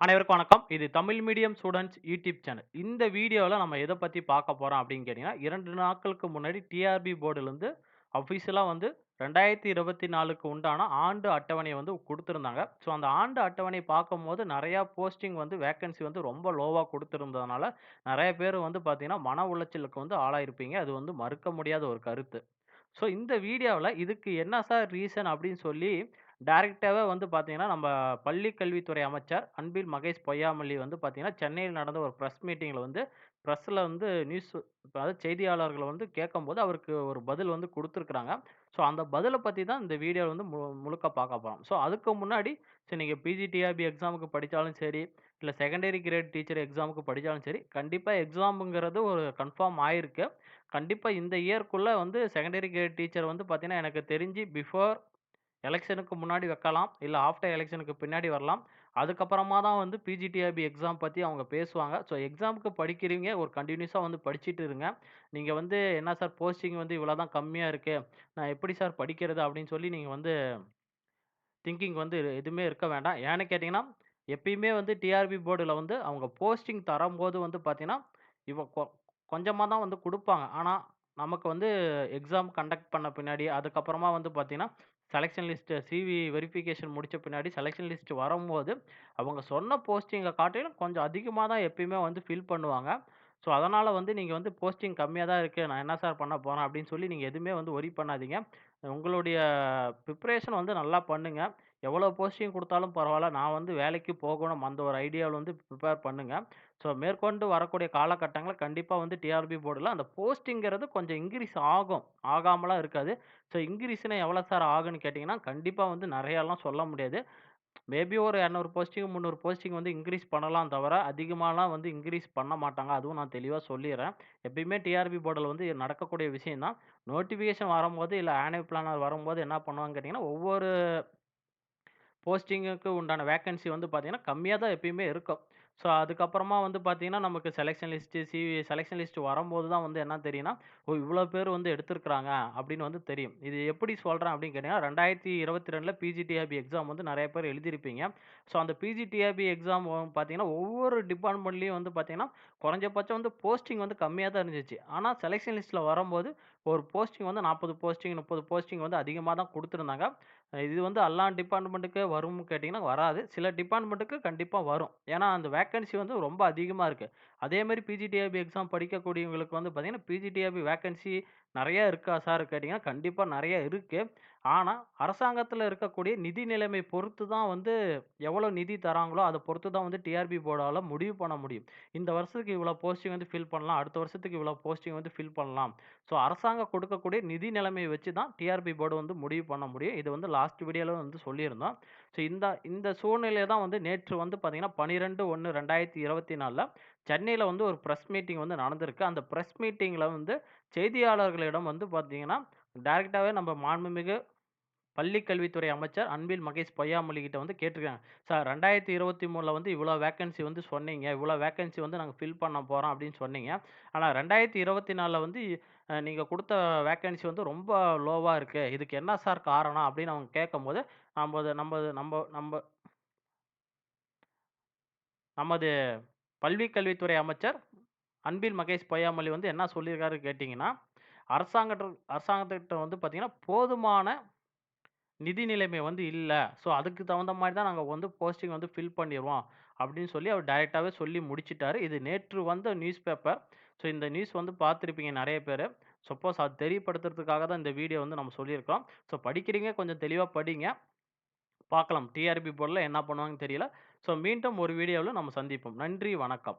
அனைவருக்கும் வணக்கம். இது Tamil medium students YouTube channel. இந்த வீடியோவில் நம்ம எதை பற்றி பார்க்க போகிறோம் அப்படின்னு கேட்டிங்கன்னா இரண்டு நாட்களுக்கு முன்னாடி டிஆர்பி போர்டுலேருந்து அஃபீஷியலாக வந்து 2024க்கு உண்டான ஆண்டு அட்டவணையை வந்து கொடுத்துருந்தாங்க ஸோ அந்த ஆண்டு அட்டவணை பார்க்கும்போது நிறையா போஸ்டிங் வந்து வேக்கன்சி வந்து ரொம்ப லோவாக கொடுத்துருந்ததுனால நிறைய பேர் வந்து பார்த்திங்கன்னா மன உளைச்சலுக்கு வந்து ஆளாயிருப்பீங்க. அது வந்து மறுக்க முடியாத ஒரு கருத்து. ஸோ இந்த வீடியோவில் இதுக்கு என்ன சார் ரீசன் அப்படின்னு சொல்லி டைரக்ட்டாவே வந்து பார்த்தீங்கன்னா, நம்ம பள்ளி கல்வித்துறை அமைச்சர் அன்பில் மகேஷ் பொய்யாமொழி வந்து பார்த்தீங்கன்னா, சென்னையில் நடந்த ஒரு பிரஸ் மீட்டிங்ல வந்து பிரஸ்ல வந்து நியூஸ் அதாவது செய்தியாளர்களை வந்து கேட்கும்போது, அவருக்கு ஒரு பதில் வந்து குடுத்துருக்காங்க. ஸோ அந்த பதில பத்தி தான் இந்த வீடியோ வந்து மு முழுக்க பார்க்க போறோம். ஸோ அதுக்கு முன்னாடி சரி நீங்க பிஜிடிஆபி எக்ஸாமுக்கு படிச்சாலும் சரி, இல்ல செகண்டரி கிரேட் டீச்சர் எக்ஸாமுக்கு படிச்சாலும் சரி, கண்டிப்பா எக்ஸாம்ங்கிறது ஒரு கன்ஃபார்ம் ஆயிருக்கு. கண்டிப்பா இந்த இயர்க்குள்ள வந்து செகண்டரி கிரேட் டீச்சர் வந்து பார்த்தீங்கன்னா, எனக்கு தெரிஞ்சு பிஃபோர் எலெக்ஷனுக்கு முன்னாடி வைக்கலாம். இல்லை ஆஃப்டர் எலெக்ஷனுக்கு பின்னாடி வரலாம். அதுக்கப்புறமா தான் வந்து பிஜிடிஆர்பி எக்ஸாம் பற்றி அவங்க பேசுவாங்க. ஸோ எக்ஸாமுக்கு படிக்கிறீங்க ஒரு கண்டினியூஸாக வந்து படிச்சுட்டு இருங்க. நீங்கள் வந்து என்ன சார் போஸ்டிங் வந்து இவ்வளோ தான் கம்மியாக இருக்குது நான் எப்படி சார் படிக்கிறது அப்படின்னு சொல்லி நீங்கள் வந்து திங்கிங் வந்து எதுவுமே இருக்க வேண்டாம். ஏன்னு கேட்டிங்கன்னா எப்பயுமே வந்து டிஆர்பி போர்டில் வந்து அவங்க போஸ்டிங் தரும்போது வந்து பார்த்தீங்கன்னா, இவ கொ தான் வந்து கொடுப்பாங்க ஆனால் நமக்கு வந்து எக்ஸாம் கண்டக்ட் பண்ண பின்னாடி, அதுக்கப்புறமா வந்து பார்த்திங்கன்னா செலெக்ஷன் லிஸ்ட்டு சிவி வெரிஃபிகேஷன் முடித்த பின்னாடி செலெக்ஷன் லிஸ்ட் வரும்போது, அவங்க சொன்ன போஸ்டிங்கை காட்டிலும் கொஞ்சம் அதிகமாக தான் எப்பயுமே வந்து ஃபில் பண்ணுவாங்க. ஸோ அதனால் வந்து நீங்கள் வந்து போஸ்டிங் கம்மியாக தான் இருக்குது நான் என்ன சார் பண்ண போகிறேன் அப்படின்னு சொல்லி நீங்கள் எதுவுமே வந்து ஒரி பண்ணாதீங்க. உங்களுடைய ப்ரிப்ரேஷன் வந்து நல்லா பண்ணுங்கள் எவ்வளோ போஸ்டிங் கொடுத்தாலும் பரவாயில்ல நான் வந்து வேலைக்கு போகணும் அந்த ஒரு ஐடியாவில் வந்து ப்ரிப்பேர் பண்ணுங்கள் ஸோ மேற்கொண்டு வரக்கூடிய காலகட்டங்களில் கண்டிப்பாக வந்து டிஆர்பி போர்டில் அந்த போஸ்டிங்கிறது கொஞ்சம் இன்க்ரீஸ் ஆகும். ஆகாமலாம் இருக்காது. ஸோ இன்க்ரீஸ்னால் எவ்வளோ சார் ஆகுன்னு கேட்டிங்கன்னா கண்டிப்பாக வந்து நிறையாலாம் சொல்ல முடியாது. மேபி ஒரு 200 போஸ்டிங், 300 போஸ்டிங் வந்து இன்க்ரீஸ் பண்ணலாம் தவிர, அதிகமாகலாம் வந்து இன்க்ரீஸ் பண்ண மாட்டாங்க. அதுவும் நான் தெளிவாக சொல்லிடுறேன் எப்பயுமே டிஆர்பி போர்டில் வந்து நடக்கக்கூடிய விஷயம் தான். நோட்டிஃபிகேஷன் வரும்போது, இல்லை ஆனுவல் பிளானர் வரும்போது என்ன பண்ணுவாங்க கேட்டிங்கன்னா ஒவ்வொரு போஸ்டிங்குக்கு உண்டான வேக்கன்சி வந்து பார்த்தீங்கன்னா, கம்மியாக தான் எப்பயுமே இருக்கும். ஸோ அதுக்கப்புறமா வந்து பார்த்தீங்கன்னா, நமக்கு selection list CV selection list வரும்போது தான் வந்து என்ன தெரியும்னா, ஓ! இவ்வளோ பேர் வந்து எடுத்திருக்கிறாங்க அப்படின்னு வந்து தெரியும். இது எப்படி சொல்கிறேன் அப்படின்னு கேட்டிங்கன்னா ரெண்டாயிரத்தி இருபத்தி ரெண்டில் பிஜிடிஆபி எக்ஸாம் வந்து நிறைய பேர் எழுதியிருப்பீங்க. ஸோ அந்த பிஜிடிஆர்பி எக்ஸாம் பார்த்தீங்கன்னா, ஒவ்வொரு டிபார்ட்மெண்ட்லேயும் வந்து பார்த்தீங்கன்னா, குறைஞ்சபட்சம் வந்து போஸ்டிங் வந்து கம்மியாக தான் இருந்துச்சு. ஆனால் செலெக்ஷன் லிஸ்ட்டில் வரும்போது, ஒரு போஸ்டிங் வந்து 40 போஸ்டிங், 30 போஸ்டிங் வந்து அதிகமாக தான் கொடுத்துருந்தாங்க இது வந்து எல்லா டிபார்ட்மெண்ட்டுக்கு வரும்னு கேட்டிங்கன்னா வராது. சில டிபார்ட்மெண்ட்டுக்கு கண்டிப்பாக வரும். ஏன்னா, அந்த வேக்கன்சி வந்து ரொம்ப அதிகமாக இருக்குது அதேமாரி பிஜிடிஆர்பி எக்ஸாம் படிக்கக்கூடியவங்களுக்கு வந்து பார்த்திங்கன்னா பிஜிடிஆர்பி வேக்கன்சி நிறையா இருக்கா சார் கேட்டிங்கன்னா கண்டிப்பாக நிறையா இருக்குது ஆனா, அரசாங்கத்தில் இருக்கக்கூடிய நிதி நிலைமை பொறுத்து தான் வந்து எவ்வளோ நிதி தராங்களோ, அத பொறுத்து தான் வந்து டிஆர்பி போர்டால முடிவு பண்ண முடியும். இந்த வருஷத்துக்கு இவ்வளோ போஸ்டிங் வந்து ஃபில் பண்ணலாம். அடுத்த வருஷத்துக்கு இவ்வளோ போஸ்டிங் வந்து ஃபில் பண்ணலாம். ஸோ அரசாங்கம் கொடுக்கக்கூடிய நிதி நிலைமைய வச்சு தான் டிஆர்பி போர்டு வந்து முடிவு பண்ண முடியும். இது வந்து லாஸ்ட் வீடியோல வந்து சொல்லியிருந்தோம். ஸோ இந்த இந்த சூழ்நிலை தான் வந்து நேற்று வந்து பார்த்தீங்கன்னா, 12/1/2024ல சென்னையில வந்து ஒரு பிரஸ் மீட்டிங் வந்து நடந்திருக்கு. அந்த பிரஸ் மீட்டிங்ல வந்து செய்தியாளர்களிடம் வந்து பார்த்தீங்கன்னா, டைரக்ட்டாவே நம்ம மாண்புமிகு பள்ளிக்கல்வித்துறை அமைச்சர் அன்பில் மகேஷ் பொய்யாமொழி கிட்ட வந்து கேட்டிருக்காங்க. சார் 2023ல வந்து இவ்வளோ வேக்கன்சி வந்து சொன்னீங்க. இவ்வளோ வேக்கன்சி வந்து நாங்கள் ஃபில் பண்ண போகிறோம் அப்படின்னு சொன்னீங்க. ஆனால் ரெண்டாயிரத்தி இருபத்தி நாலில் வந்து நீங்கள் கொடுத்த வேக்கன்சி வந்து ரொம்ப லோவாக இருக்குது இதுக்கு என்ன சார் காரணம் அப்படின்னு அவங்க கேட்கும்போது, நம்ம நம்ம நம்ப நம்ப நமது பள்ளிக்கல்வித்துறை அமைச்சர் அன்பில் மகேஷ் பொய்யாமொழி வந்து என்ன சொல்லியிருக்காரு கேட்டிங்கன்னா அரசாங்கத்தில் அரசாங்கத்திட்ட வந்து பார்த்தீங்கன்னா, போதுமான நிதி நிலைமை வந்து இல்ல. ஸோ அதுக்கு தகுந்த மாரி தான் நாங்க வந்து போஸ்டிங் வந்து ஃபில் பண்ணிருவோம். அப்படின்னு சொல்லி அவர் டைரக்ட்டாவே சொல்லி முடிச்சுட்டாரு. இது நேற்று வந்த நியூஸ் பேப்பர். ஸோ இந்த நியூஸ் வந்து பார்த்திருப்பீங்க நெறைய பேரு. சப்போஸ் அது தெரியப்படுத்துறதுக்காக தான் இந்த வீடியோ வந்து நம்ம சொல்லியிருக்கோம். ஸோ படிக்கிறீங்க கொஞ்சம் தெளிவா படிங்க. பார்க்கலாம். டிஆர்பி போர்டுல என்ன பண்ணுவாங்கன்னு தெரியல. ஸோ மீண்டும் ஒரு வீடியோவில் நம்ம சந்திப்போம். நன்றி, வணக்கம்.